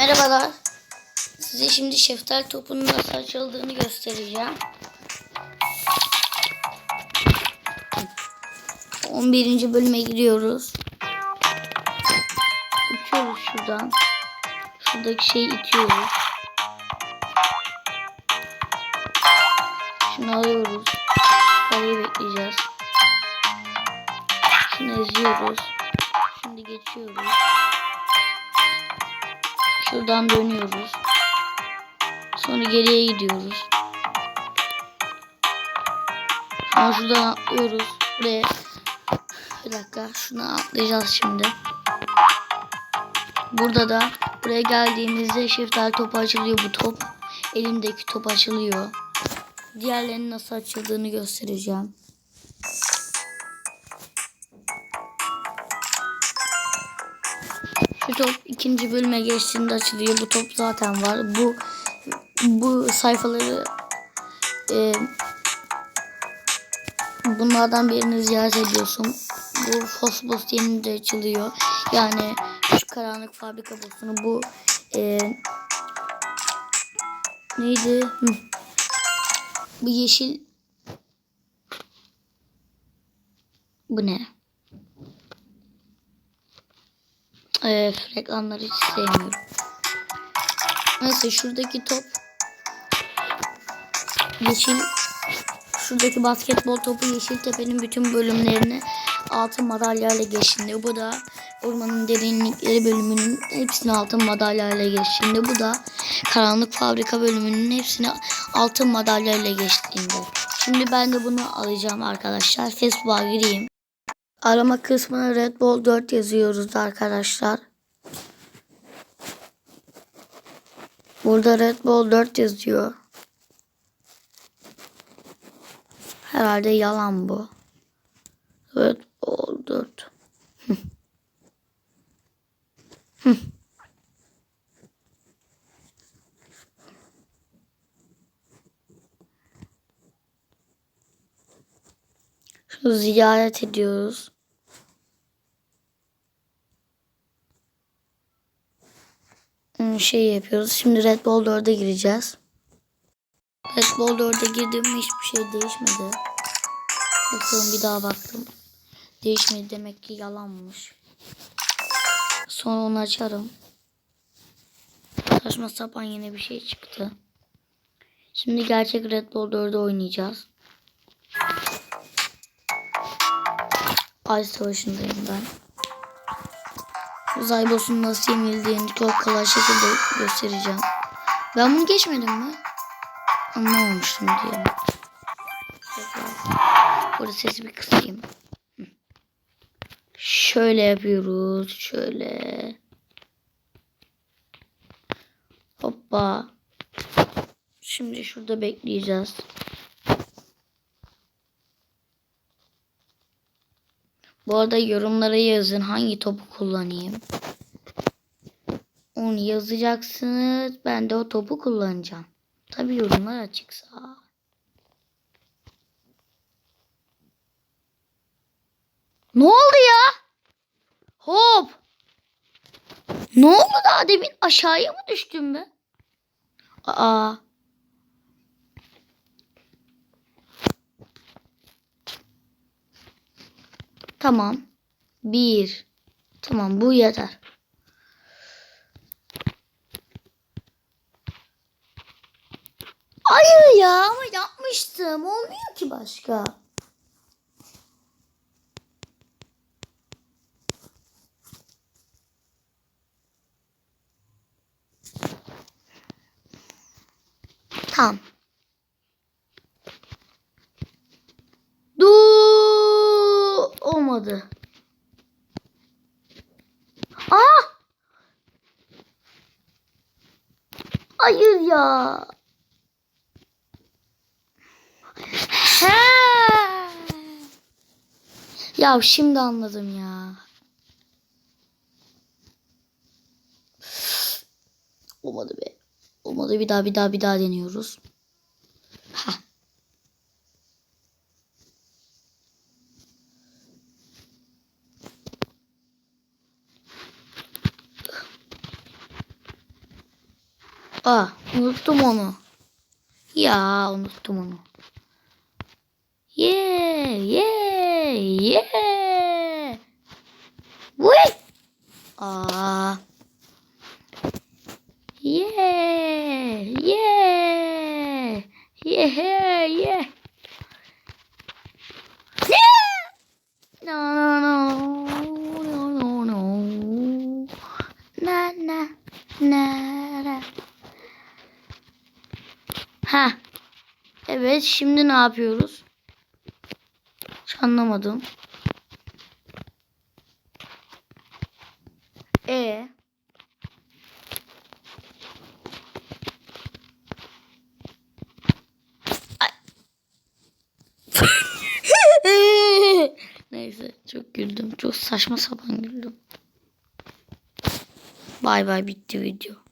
Merhabalar. Size şimdi şeftali topunun nasıl açıldığını göstereceğim. 11. bölüme gidiyoruz. Uçuyoruz şuradan. Şuradaki şeyi itiyoruz. Şunu alıyoruz. Parayı bekleyeceğiz. Şunu eziyoruz. Şimdi geçiyoruz. Şuradan dönüyoruz. Sonra geriye gidiyoruz. Sonra şuradan atlıyoruz. Buraya. Bir dakika. Şunu atlayacağız şimdi. Burada da buraya geldiğimizde şeftali topu açılıyor bu top. Elimdeki top açılıyor. Diğerlerinin nasıl açıldığını göstereceğim. Şu top ikinci bölüme geçtiğinde açılıyor. Bu top zaten var. Bu bu sayfaları e, bunlardan birini ziyaret ediyorsun. Bu Fosbos de açılıyor. Yani şu karanlık fabrika bossunu bu e, neydi? Bu yeşil bu ne? Evet, reklamları hiç sevmiyorum. Neyse şuradaki top yeşil şuradaki basketbol topu Yeşiltepe'nin bütün bölümlerini altın madalyayla geçtiğinde bu da ormanın derinlikleri bölümünün hepsini altın madalyayla geçtiğinde bu da karanlık fabrika bölümünün hepsini altın madalyayla geçtiğinde. Şimdi ben de bunu alacağım arkadaşlar. Facebook'a gireyim. Arama kısmına Red Bull 4 yazıyoruz arkadaşlar. Burada Red Bull 4 yazıyor. Herhalde yalan bu. Red Bull 4. Hı. Hı. Şu ziyaret ediyoruz. Şey yapıyoruz. Şimdi Red Bull 4'e gireceğiz. Red Bull 4'e girdim hiçbir şey değişmedi. Bakalım bir daha baktım. Değişmedi demek ki yalanmış. Sonra onu açarım. Saçma sapan yine bir şey çıktı. Şimdi gerçek Red Bull 4'de oynayacağız. Ay savaşındayım ben. Uzay boss'un nasıl yenildiğini çok kolay şekilde göstereceğim. Ben bunu geçmedim mi? Anlamamıştım diye. Burada sesi bir kısayım. Şöyle yapıyoruz. Şöyle. Hoppa. Şimdi şurada bekleyeceğiz. Bu arada yorumlara yazın hangi topu kullanayım. Onu yazacaksınız. Ben de o topu kullanacağım. Tabi yorumlar açıksa. Ne oldu ya? Hop. Ne oldu daha demin aşağıya mı düştüm ben? Aa. Tamam. Bir. Tamam bu yeter. Hayır ya ama yapmıştım. Olmuyor ki başka. Tamam. Du olmadı. Aa! Hayır ya. He. Ya şimdi anladım ya. Olmadı be. Olmadı bir daha bir daha bir daha deniyoruz. Ah unuttum onu. Ya unuttum onu. Yeah yeah yeah. Vay. Aa. Yeah yeah yeah yeah. Yeah. Evet şimdi ne yapıyoruz? Hiç anlamadım. E. Neyse çok güldüm. Çok saçma sapan güldüm. Bay bay bitti video.